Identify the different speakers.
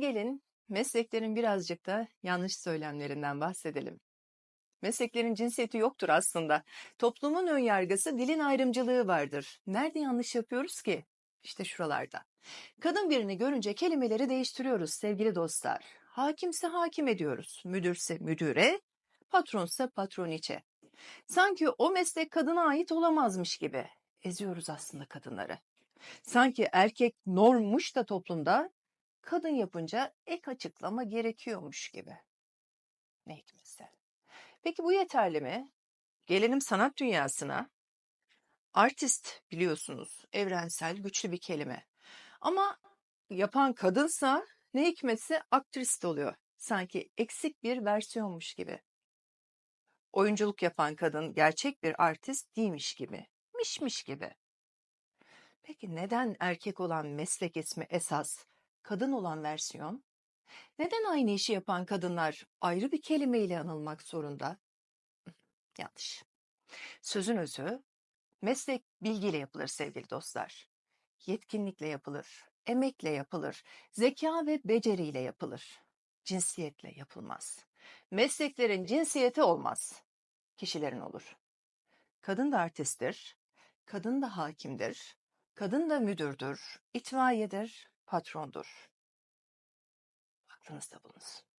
Speaker 1: gelin mesleklerin birazcık da yanlış söylemlerinden bahsedelim. Mesleklerin cinsiyeti yoktur aslında. Toplumun önyargısı dilin ayrımcılığı vardır. Nerede yanlış yapıyoruz ki? İşte şuralarda. Kadın birini görünce kelimeleri değiştiriyoruz sevgili dostlar. Hakimse hakim ediyoruz. Müdürse müdüre, patronsa patroniçe. Sanki o meslek kadına ait olamazmış gibi. Eziyoruz aslında kadınları. Sanki erkek normmuş da toplumda kadın yapınca ek açıklama gerekiyormuş gibi. Ne hikmetse. Peki bu yeterli mi? Gelelim sanat dünyasına. Artist biliyorsunuz evrensel güçlü bir kelime. Ama yapan kadınsa ne hikmetse aktrist oluyor. Sanki eksik bir versiyonmuş gibi. Oyunculuk yapan kadın gerçek bir artist değilmiş gibi. Mişmiş gibi. Peki neden erkek olan meslek ismi esas, kadın olan versiyon? Neden aynı işi yapan kadınlar ayrı bir kelimeyle anılmak zorunda? Yanlış. Sözün özü, meslek bilgiyle yapılır sevgili dostlar. Yetkinlikle yapılır, emekle yapılır, zeka ve beceriyle yapılır. Cinsiyetle yapılmaz. Mesleklerin cinsiyeti olmaz. Kişilerin olur. Kadın da artisttir, kadın da hakimdir, kadın da müdürdür, itfaiyedir, patrondur. Aklınızda bulunsun.